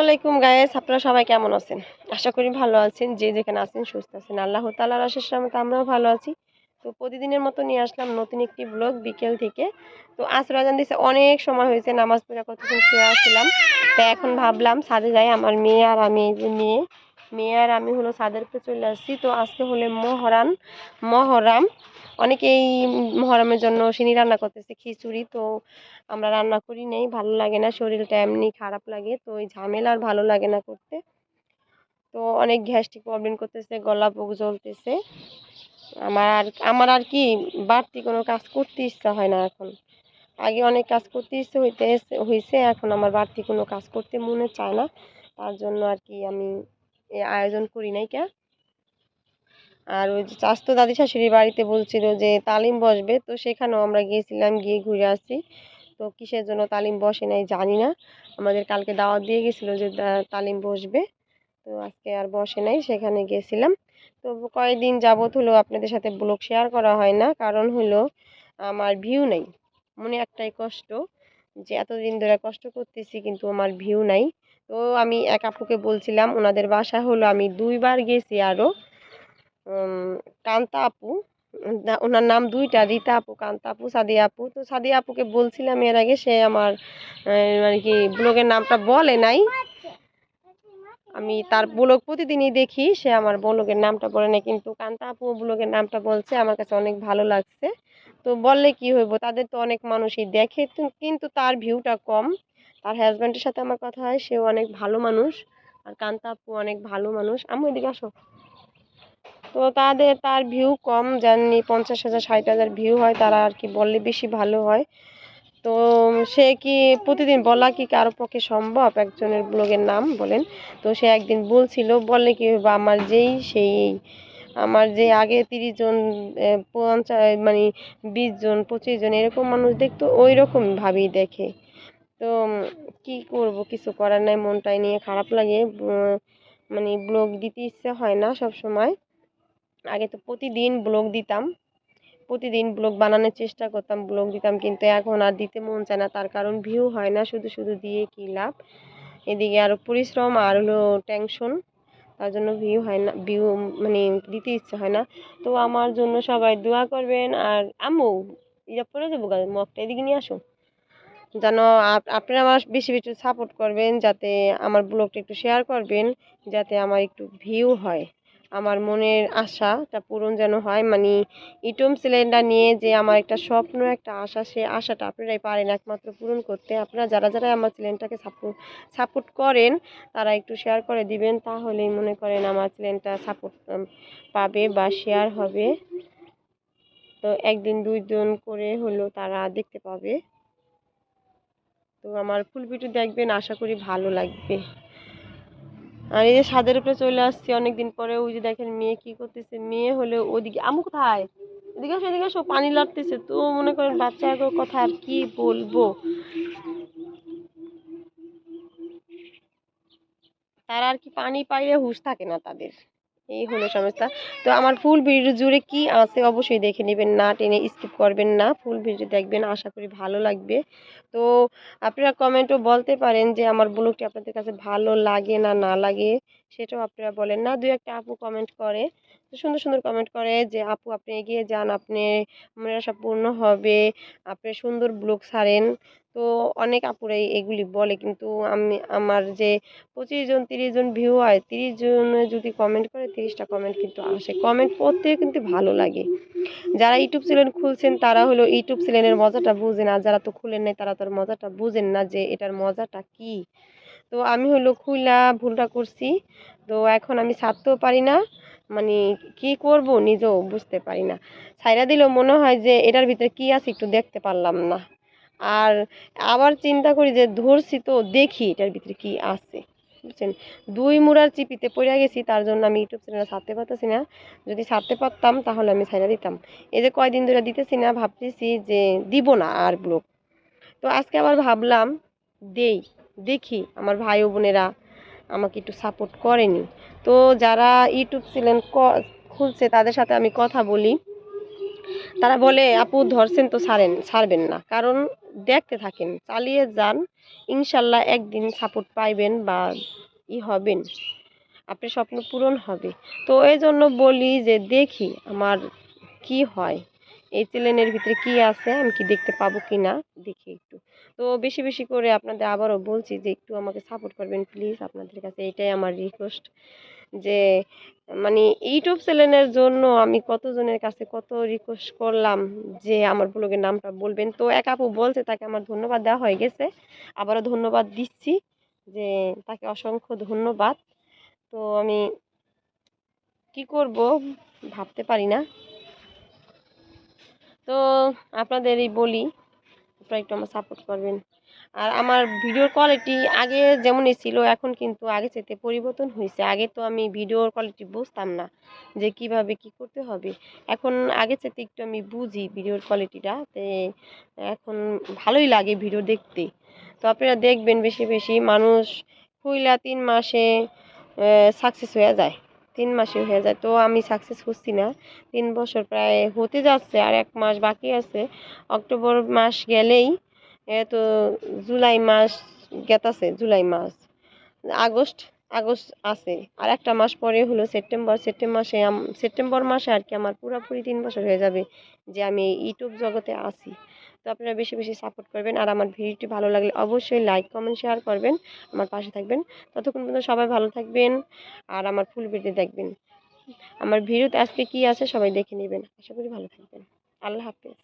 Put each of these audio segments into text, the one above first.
আসসালামাইকুম গায়েস আপনারা সবাই কেমন আছেন? আশা করি ভালো আছেন, যে যেখানে আছেন সুস্থ আছেন। আল্লাহ তালার আশেষ রহমতে আমরাও ভালো আছি। তো প্রতিদিনের মতো নিয়ে আসলাম নতুন একটি ব্লগ বিকেল থেকে। তো আজ রাজান দিছে, অনেক সময় হয়েছে, নামাজ পড়া কতক্ষণ শুয়ে আসছিলাম তো এখন ভাবলাম ছাদে যাই, আমার মেয়ে আর আমি যে মেয়ে। মেয়ে আর আমি হলো উপরে চলে আসছি। তো আজকে হলে মহরান মহরাম। অনেকেই মহরমের জন্য সিনি রান্না করতেছে খিচুড়ি, তো আমরা রান্না করি নেই, ভালো লাগে না, শরীরটা এমনি খারাপ লাগে, তো ওই ঝামেলা আর ভালো লাগে না করতে। তো অনেক গ্যাস্ট্রিক প্রবলেম করতেছে, গলা বুক জ্বলতেছে। আমার আর আমার আর কি বাড়তি কোনো কাজ করতে ইচ্ছা হয় না এখন। আগে অনেক কাজ করতে ইচ্ছে হইতে হয়েছে এখন আমার বাড়তি কোনো কাজ করতে মনে চায় না। তার জন্য আর কি আমি আয়োজন করি নাই কে। আর ওই যে চাস্তো দাদি শাশুড়ির বাড়িতে বলছিল যে তালিম বসবে, তো সেখানেও আমরা গিয়েছিলাম, গিয়ে ঘুরে আসি তো কিসের জন্য তালিম বসে নাই জানি না। আমাদের কালকে দাওয়াত দিয়ে গেছিল যে তালিম বসবে। তো আজকে আর বসে নাই, সেখানে গেছিলাম। তো কয়েকদিন যাবত হলো আপনাদের সাথে ব্লগ শেয়ার করা হয় না, কারণ হলো আমার ভিউ নাই। মনে একটাই কষ্ট যে এতদিন ধরে কষ্ট করতেছি, কিন্তু আমার ভিউ নাই। তো আমি এক আপুকে বলছিলাম, ওনাদের বাসা হলো, আমি দুইবার গেছি আরও কান্তা আপু ওনার নাম দুইটা, রীতা আপু, কান্তা আপু, সাদিয়া আপু। তো সাদিয়া আপুকে বলছিলাম এর আগে সে আমার মানে কি, ব্লগের নামটা বলে নাই। আমি তার ব্লগ প্রতিদিনই দেখি, সে আমার ব্লগের নামটা বলে নাই, কিন্তু কান্তা আপু ব্লগের নামটা বলছে, আমার কাছে অনেক ভালো লাগছে। তো বললে কি হইব, তাদের তো অনেক মানুষই দেখে কিন্তু তার ভিউটা কম। তার হাজব্যান্ডের সাথে আমার কথা হয়, সেও অনেক ভালো মানুষ, আর কান্তা আপু অনেক ভালো মানুষ। আমি এদিকে আসো। তো তাদের, তার ভিউ কম জানি পঞ্চাশ হাজার, ষাট হাজার ভিউ হয়, তারা আর কি বললে বেশি ভালো হয়। তো সে কি প্রতিদিন বলা কি কারও পক্ষে সম্ভব? একজনের ব্লগের নাম বলেন। তো সে একদিন বলছিল, বললে কি হবে? আমার যেই সেই, আমার যে আগে তিরিশ জন পঞ্চাশ মানে বিশ জন, পঁচিশ জন এরকম মানুষ দেখতো, ওই রকম ভাবেই দেখে। তো কি করব? কিছু করার নাই, মনটাই নিয়ে খারাপ লাগে। মানে ব্লগ দিতে ইচ্ছে হয় না সব সময় আগে তো প্রতিদিন ব্লগ দিতাম। প্রতিদিন ব্লগ বানানোর চেষ্টা করতাম, ব্লগ দিতাম, কিন্তু এখন আর দিতে মন চায় না। তার কারণ ভিউ হয় না, শুধু শুধু দিয়ে কী লাভ? এদিকে আরও পরিশ্রম আর হলো টেনশন তার জন্য ভিউ হয় না ভিউ মানে দিতে ইচ্ছে হয় না। তো আমার জন্য সবাই দোয়া করবেন আর আম্মু, এটা পরে গা, মগটা এদিকে নিয়ে আসো। যেন আপ- আপনারা আমার বেশি বেশি সাপোর্ট করবেন, যাতে আমার ব্লগটা একটু শেয়ার করবেন, যাতে আমার একটু ভিউ হয়। আমার মনের আশাটা পূরণ যেন হয়। মানে ইউটিউব সিলিন্ডার নিয়ে যে আমার একটা স্বপ্ন, একটা আশা সে আশাটা আপনারাই পারেন একমাত্র পূরণ করতে। আপনারা যারা যারা আমার চ্যানেলটাকে সাপোর্ট সাপোর্ট করেন, তারা একটু শেয়ার করে দিবেন, তাহলেই মনে করেন আমার চ্যানেলটা সাপোর্ট পাবে বা শেয়ার হবে। তো একদিন দুইজন করে হলো তারা দেখতে পাবে। তো আমার ফুল ভিডিও দেখবেন, আশা করি ভালো লাগবে। আর এই যে সাদের উপরে চলে আসছি, অনেকদিন পরে ওই যে দেখেন মেয়ে কি করতেছে, মেয়ে হলে ওদিকে আমু কোথায়? এদিকে আসো এদিকে আসো, পানি লাগতেছে তো, মনে করেন বাচ্চার কথা আর কি বলব? তারা আর কি পানি পাইলে হুঁশ থাকে না তাদের। এই হলো সমস্যা। তো আমার ফুল ভিডিও জুড়ে কি আছে অবশ্যই দেখে নেবেন, না টেনে স্কিপ করবেন না। ফুল ভিডিও দেখবেন, আশা করি ভালো লাগবে। তো আপনারা কমেন্টও বলতে পারেন যে আমার ব্লগটি আপনাদের কাছে ভালো লাগে না না লাগে, সেটাও আপনারা বলেন না। দু একটা আপু কমেন্ট করে সুন্দর সুন্দর কমেন্ট করে যে, আপু, আপনি এগিয়ে যান, আপনি আশা পূর্ণ হবে, আপনি সুন্দর ব্লগ ছাড়েন। তো অনেক আপুরাই এগুলি বলে। কিন্তু আমি, আমার যে পঁচিশ জন, তিরিশ জন ভিউ হয়, তিরিশ জনে যদি কমেন্ট করে, তিরিশটা কমেন্ট কিন্তু আসে। কমেন্ট পড়তে কিন্তু ভালো লাগে। যারা ইউটিউব চ্যানেল খুলছেন, তারা হলো ইউটিউব চ্যানেলের মজাটা বুঝেন। আর যারা তো খুলেন নাই, তারা তার মজাটা বুঝেন না যে এটার মজাটা কি। তো আমি হলো খুলা ভুলটা করছি। তো এখন আমি ছাড়তেও পারি না। মানে কি করব নিজেও বুঝতে পারি না। ছাইরা দিলেও মনে হয় যে এটার ভিতরে কি আছে একটু দেখতে পারলাম না। আর আবার চিন্তা করি যে ধরছি তো দেখি এটার ভিতরে কি আছে, বুঝছেন? দুই মুড়ার চিপিতে পড়ে গেছি, তার জন্য আমি ইউটিউব চ্যানেল ছাড়তে পারতেছি না। যদি ছাড়তে পারতাম, তাহলে আমি ছাইরা দিতাম। এই যে কয়দিন ধরে দিতেছি না, ভাবতেছি যে দিব না আর ব্লগ। তো আজকে আবার ভাবলাম, দেই, দেখি, আমার ভাই বোনেরা আমাকে একটু সাপোর্ট করেনি। তো যারা ইউটিউব চ্যানেল খুলছে, তাদের সাথে আমি কথা বলি। তারা বলে, আপু, ধরছেন তো ছাড়েন ছাড়বেন না। কারণ দেখতে থাকেন, চালিয়ে যান, ইনশাল্লাহ একদিন সাপোর্ট পাইবেন বা ই হবেন। আপনার স্বপ্ন পূরণ হবে। তো এই জন্য বলি যে, দেখি আমার কি হয়। এই চ্যানেলের ভিতরে কি আছে, আমি কি দেখতে পাবো কি না দেখি একটু। তো বেশি বেশি করে আপনাদের আবারও বলছি যে, একটু আমাকে সাপোর্ট করবেন প্লিজ আপনাদের কাছে এটাই আমার রিকোয়েস্ট যে মানে ইউটিউব চ্যানেলের জন্য আমি কতজনের কাছে কত রিকোয়েস্ট করলাম যে, আমার ব্লগের নামটা বলবেন। তো এক আপু বলছে, তাকে আমার ধন্যবাদ দেওয়া হয়ে গেছে। আবারও ধন্যবাদ দিচ্ছি যে, তাকে অসংখ্য ধন্যবাদ। তো আমি কি করব? ভাবতে পারি না। তো আপনাদেরই বলি, আপনারা একটু আমার সাপোর্ট করবেন। আর আমার ভিডিওর কোয়ালিটি আগে যেমনই ছিল, এখন কিন্তু আগে চাইতে পরিবর্তন হয়েছে আগে তো আমি ভিডিওর কোয়ালিটি বুঝতাম না যে কীভাবে কি করতে হবে। এখন আগে চাইতে একটু আমি বুঝি ভিডিওর কোয়ালিটিটা তে এখন ভালোই লাগে ভিডিও দেখতে। তো আপনারা দেখবেন বেশি বেশি মানুষ হইলা তিন মাসে সাকসেস হয়ে যায়। তিন মাসে হয়ে যায়। তো আমি সাকসেস হচ্ছি না। তিন বছর প্রায় হতে যাচ্ছে, আর এক মাস বাকি আছে। অক্টোবর মাস গেলেই তো জুলাই মাস গেতাছে, জুলাই মাস। আগস্ট আগস্ট আছে। আর একটা মাস পরে হলো সেপ্টেম্বর। সেপ্টেম্বর মাসে সেপ্টেম্বর মাসে আর কি আমার পুরোপুরি তিন বছর হয়ে যাবে যে আমি ইউটিউব জগতে আছি। তো আপনারা বেশি বেশি সাপোর্ট করবেন। আর আমার ভিডিওটি ভালো লাগলে অবশ্যই লাইক কমেন্ট শেয়ার করবেন। আমার পাশে থাকবেন। ততক্ষণ পর্যন্ত সবাই ভালো থাকবেন। আর আমার ফুল ভিডিও দেখবেন। আমার ভিডিওতে আজকে কি আছে সবাই দেখে নেবেন। আশা করি ভালো থাকবেন। আল্লাহ হাফেজ।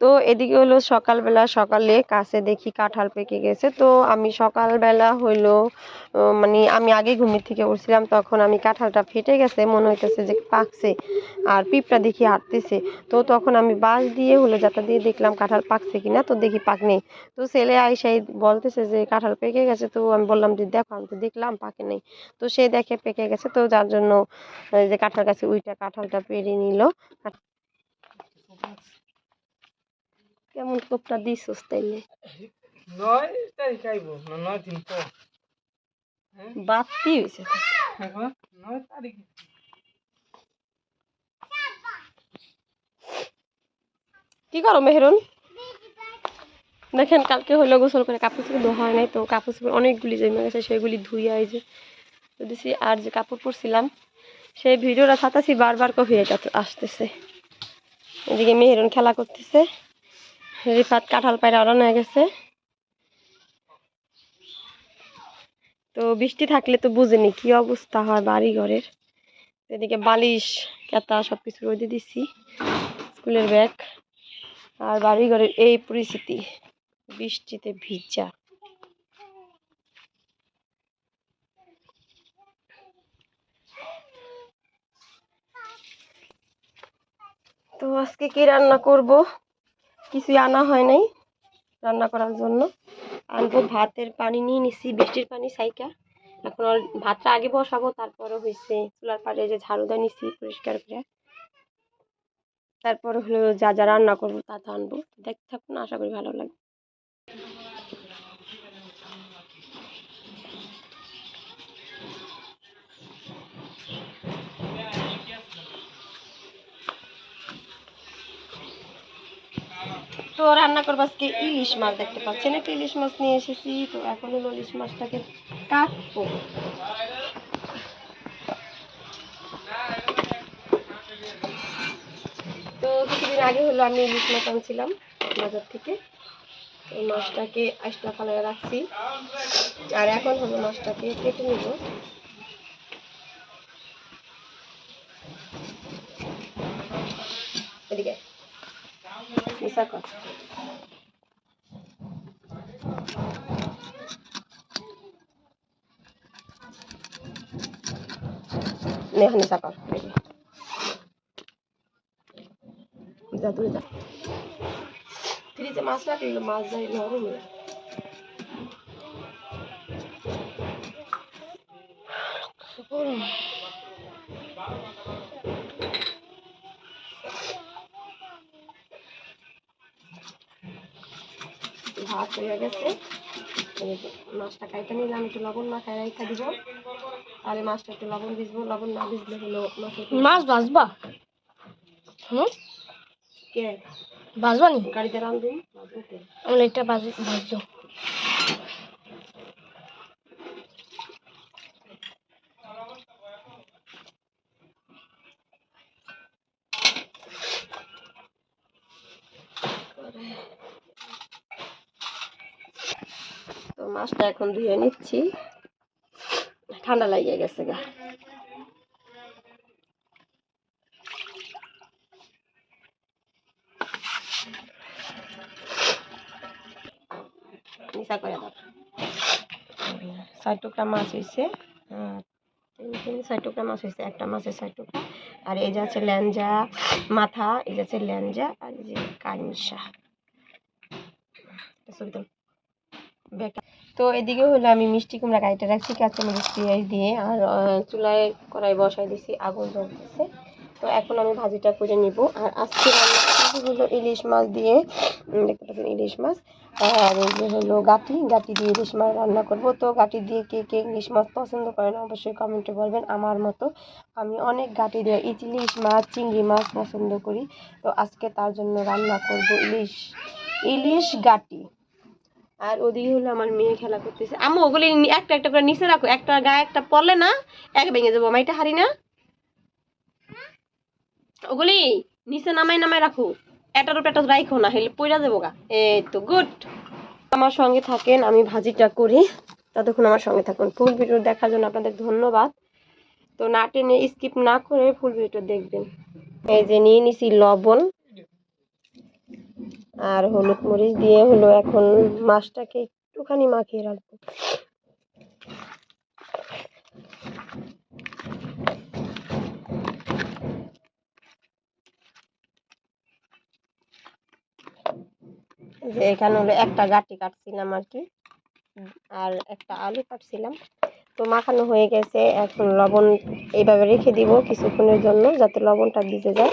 তো এদিকে হলো সকালবেলা সকালে কাছে দেখি কাঁঠাল পেকে গেছে। তো আমি সকালবেলা হইল মানে আমি আগে ঘুমের থেকে উঠছিলাম, তখন আমি কাঁঠালটা ফেটে গেছে, মনে হইতেছে যে পাকছে আর পিঁপড়া দেখি হাঁটতেছে। তো তখন আমি বাঁশ দিয়ে হলো যাতা দিয়ে দেখলাম কাঁঠাল পাকছে কিনা, তো দেখি পাক নেই। তো ছেলে আইসাই বলতেছে যে কাঁঠাল পেকে গেছে, তো আমি বললাম যে দেখো, আমি তো দেখলাম পাকে নেই। তো সে দেখে পেকে গেছে, তো যার জন্য যে কাঁঠাল গাছে উইটা কাঁঠালটা পেরে নিল। কেমন কোপটা দিছস তাইলে? নয় তারিখ আইব না নয় দিন পর। বাতি হয়েছে নয় তারিখ। কি করো মেহরুন? দেখেন কালকে হলো গোসল করে কাপড় চোপড় ধোয়া হয় নাই তো কাপড় চোপড় অনেকগুলি জমে গেছে সেগুলি ধুইয়া এই যে তো দিছি আর যে কাপড় পরছিলাম সেই ভিডিওটা ছাতাছি বারবার কফি এটা আসতেছে। এদিকে মেহরুন খেলা করতেছে। রিফাত কাঁঠাল পায়রা আড়ানো হয়ে গেছে। তো বৃষ্টি থাকলে তো বুঝেনি কি অবস্থা হয় বাড়ি ঘরের এদিকে বালিশ, কেতা সব কিছু রোদে দিছি, স্কুলের ব্যাগ আর বাড়ি ঘরের এই পরিস্থিতি, বৃষ্টিতে ভিজা। তো আজকে কি রান্না করব? কিছুই আনা হয় নাই রান্না করার জন্য। আনব ভাতের পানি নিয়ে নিছি, বৃষ্টির পানি সাইকা। এখন ভাতটা আগে বসাবো, তারপরে হয়েছে চুলার পাড়ে যে ঝাড়ুদা নিছি পরিষ্কার করে। তারপর হলো যা যা রান্না করব তা তা আনব। দেখতে থাকুন, আশা করি ভালো লাগবে। তো রান্না করব আজকে ইলিশ মাছ দেখতে পাচ্ছেন? একটা ইলিশ মাছ নিয়ে এসেছি, তো এখন হলো ইলিশ মাছটাকে কাটবো। তো কিছুদিন আগে হলো আমি ইলিশ মাছ আনছিলাম বাজার থেকে। তো মাছটাকে আইসটা ফালায় রাখছি। আর এখন হলো মাছটাকে কেটে নিব। এদিকে। মিশা কর নেহা নিশা কর এদিকে। যা দূরে যা ফ্রিজে মাছ রাখলে মাছ যায় নরম হয়ে যায়। গরম। ভাত হয়ে গেছে। মাছটা কাইটা নিলাম একটু লবণ মাখাই রাখা দিব। তাহলে মাছটা একটু লবণ ভিজবো লবণ না ভিজলে হলো মাছ ভাজবা? হুম? কে? বাজবানি গাড়িতে রান্ধুম আমি লাইটটা ভাজ ভাজছো তো মাছটা এখন ধুয়ে নিচ্ছি। ঠান্ডা লাগিয়ে গেছে গা। করে দাও। টুকরা মাছ হয়েছে ষাট টুকরা মাছ হয়েছে একটা মাছের টুকরা। আর এই যে আছে ল্যাঞ্জা মাথা এই যে আছে ল্যাঞ্জা আর এই যে কাঞ্চা ছবি তো এদিকে হলো আমি মিষ্টি কুমড়া কাইটে রাখছি, কাঁচামরিচ, পেঁয়াজ দিয়ে, আর চুলায় কড়াই বসাই দিছি, আগুন জ্বলতেছে। তো এখন আমি ভাজিটা করে নিব। আর আজকে রান্না হলো ইলিশ মাছ দিয়ে দেখতে পাচ্ছেন ইলিশ মাছ। আর এই যে হলো গাটি গাটি দিয়ে ইলিশ মাছ রান্না করব। তো গাটি দিয়ে কে কে ইলিশ মাছ পছন্দ করেন অবশ্যই কমেন্টে বলবেন। আমার মতো আমি অনেক গাটি দিয়ে ইলিশ মাছ, চিংড়ি মাছ পছন্দ করি। তো আজকে তার জন্য রান্না করব ইলিশ ইলিশ গাটি। আর ওদিকে হলো আমার মেয়ে খেলা করতেছে। আম্মু, ওগুলি একটা একটা করে নিচে রাখো। একটা গায়ে একটা পড়লে না, এক ভেঙে যাব। আমার এটা হারি না। ওগুলি নিচে নামাই নামাই রাখো। এটার উপর একটা রাখো না, হেলে পইরা যাব গা। এই তো, গুড। আমার সঙ্গে থাকেন, আমি ভাজিটা করি। ততক্ষণ আমার সঙ্গে থাকুন। ফুল ভিডিও দেখার জন্য আপনাদের ধন্যবাদ। তো না টেনে স্কিপ না করে ফুল ভিডিও দেখবেন। এই যে নিয়ে নিছি লবণ। আর হলুদ মরিচ দিয়ে হলো এখন মাছটাকে একটুখানি মাখিয়ে রাখব। যে এখানে হলো একটা গাটি কাটছিলাম আর কি, আর একটা আলু কাটছিলাম। তো মাখানো হয়ে গেছে, এখন লবণ এইভাবে রেখে দিব কিছুক্ষণের জন্য যাতে লবণটা ভিজে যায়।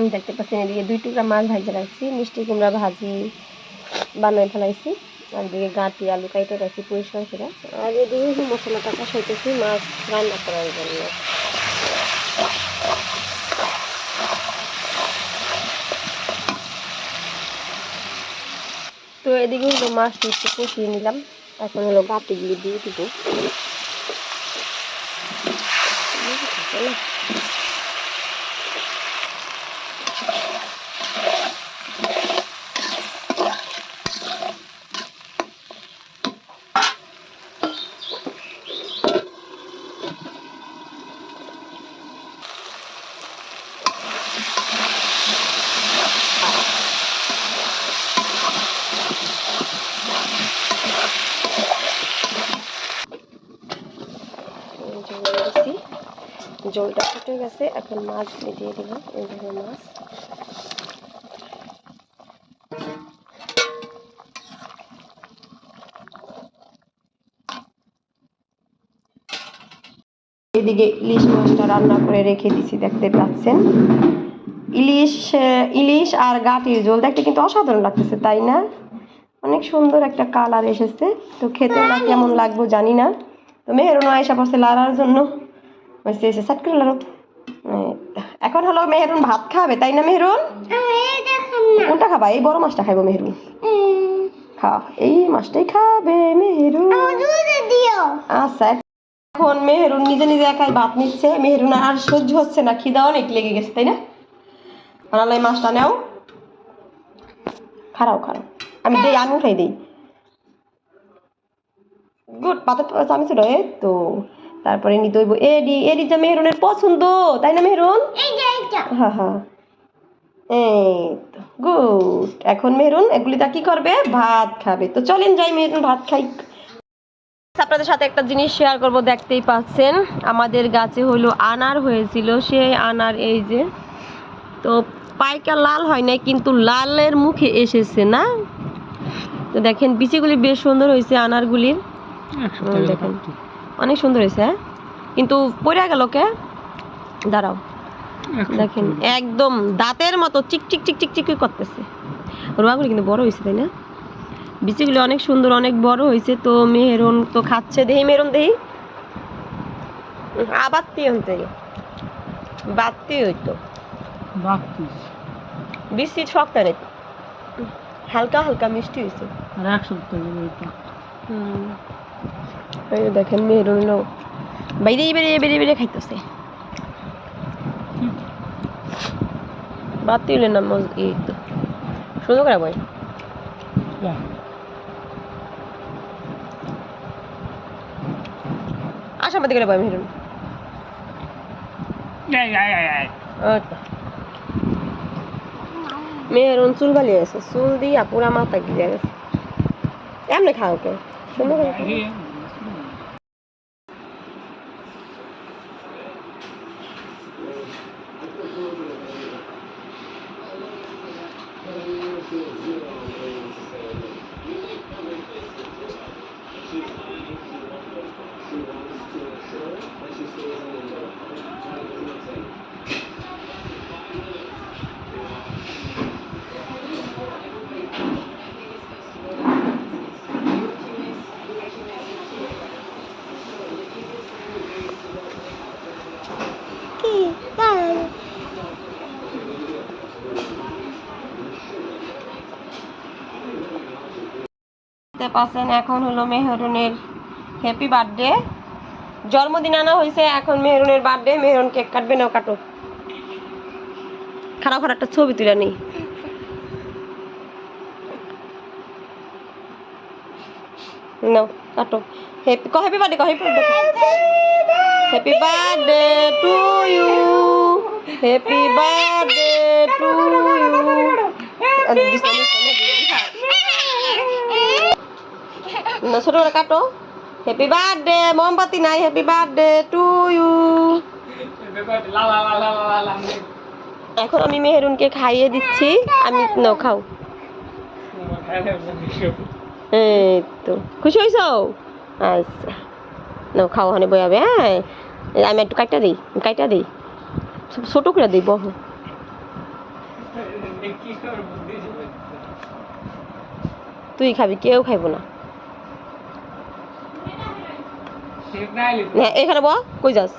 আমি দেখতে পাচ্ছেন এদিকে দুই টুকরা মাছ ভাজে রাখছি, মিষ্টি কুমড়া ভাজি বানাই ফেলাইছি, আর এদিকে গাঁটি আলু কাইটে রাখছি পরিষ্কার করে। আর এদিকে মশলাটা কষাইতেছি মাছ রান্না করার জন্য। তো এদিকে হলো মাছটা একটু কষিয়ে নিলাম, এখন হলো গাঁটিগুলি দিয়ে দিব। জল দিয়েছি জলটা ফুটে গেছে, এখন মাছ দিয়ে দিব এই ধরনের মাছ। এদিকে ইলিশ মাছটা রান্না করে রেখে দিছি, দেখতে পাচ্ছেন? ইলিশ ইলিশ আর গাটির ঝোল দেখতে কিন্তু অসাধারণ লাগতেছে, তাই না? অনেক সুন্দর একটা কালার এসেছে, তো খেতে কেমন লাগবে জানি না। তো মেহেরুন আয়সা পড়ছে লাড়ার জন্য। এসে সাট করে এখন হলো মেহেরুন ভাত খাবে তাই না মেহেরুন? কোনটা খাবা? এই বড় মাছটা খাইবো মেহেরুন। খা এই মাছটাই খাবে মেহেরুন। আচ্ছা এখন মেহেরুন নিজে নিজে একাই ভাত নিচ্ছে। মেহেরুন আর সহ্য হচ্ছে না খিদা অনেক লেগে গেছে তাই না? আনালাই মাছটা নাও। খারাও খারাও। আমি দেই আমি উঠাই দিই। গুড পাতা চামি ছিল এই তো। তারপরে নি দইব এডি এডি যে মেহরুনের পছন্দ তাই না মেহরুন? হ্যাঁ হ্যাঁ। এই তো গুড। এখন মেহরুন এগুলিটা কি করবে? ভাত খাবে। তো চলেন যাই মেহরুন ভাত খাই। আপনাদের সাথে একটা জিনিস শেয়ার করব দেখতেই পাচ্ছেন। আমাদের গাছে হলো আনার হয়েছিল সেই আনার এই যে। তো পাইকা লাল হয় নাই কিন্তু লালের মুখে এসেছে না? তো দেখেন বিচিগুলি বেশ সুন্দর হয়েছে আনারগুলির। দেখেন। অনেক সুন্দর হয়েছে হ্যাঁ? কিন্তু পড়ে গেল কে? দাঁড়াও। দেখেন একদম দাঁতের মতো চিক চিক চিক চিক চিক করতেছে। রোয়াগুলি কিন্তু বড় হয়েছে তাই না? বিচিগুলি অনেক সুন্দর অনেক বড় হয়েছে। তো মেহেরুন তো খাচ্ছে। দেহি মেহরুন দেহি। আবার তিয়ন থেকে বাড়তি হইতো। বৃষ্টির শক্ত নেই হালকা হালকা মিষ্টি হয়েছে। আর এক সপ্তাহ হুম। এই দেখেন মেহরুন লোক বাইরে বেরিয়ে বেরিয়ে বেরিয়ে খাইতেছে। বাতি হইলে না মজ এই তো। আসা বই মেহরুন মেহরুন চুল বালিয়ে গেছে চুল দিয়া পুরা মাথা গিয়ে গেছে। এমনি খাও কে? সুন্দর করে খাও। পাচ্ছেন এখন হলো মেহরুনের হ্যাপি বার্থডে জন্মদিন আনা হয়েছে এখন মেহরুনের বার্থডে মেহরুন কেক কাটবে না কাটো। খারাপ খারাপ একটা ছবি তুলে নেই। নাও কাটো। হ্যাপি কো happy birthday co happy birthday happy birthday to you happy birthday to you না ছোট করে কাটো। হ্যাপি বার্থডে মোমবাতি নাই হ্যাপি বার্থডে টু ইউ এখন আমি মেহরুনকে খাইয়ে দিচ্ছি আমি নাও খাও। এই তো খুশি হয়েছো আচ্ছা নাও খাও ওখানে বয়াবে হ্যাঁ? আমি একটু কাইটা দিই কাইটা দিই। ছোট করে দিই বহ। তুই খাবি কেউ খাইব না হ্যাঁ এখানে বহ কই যাস?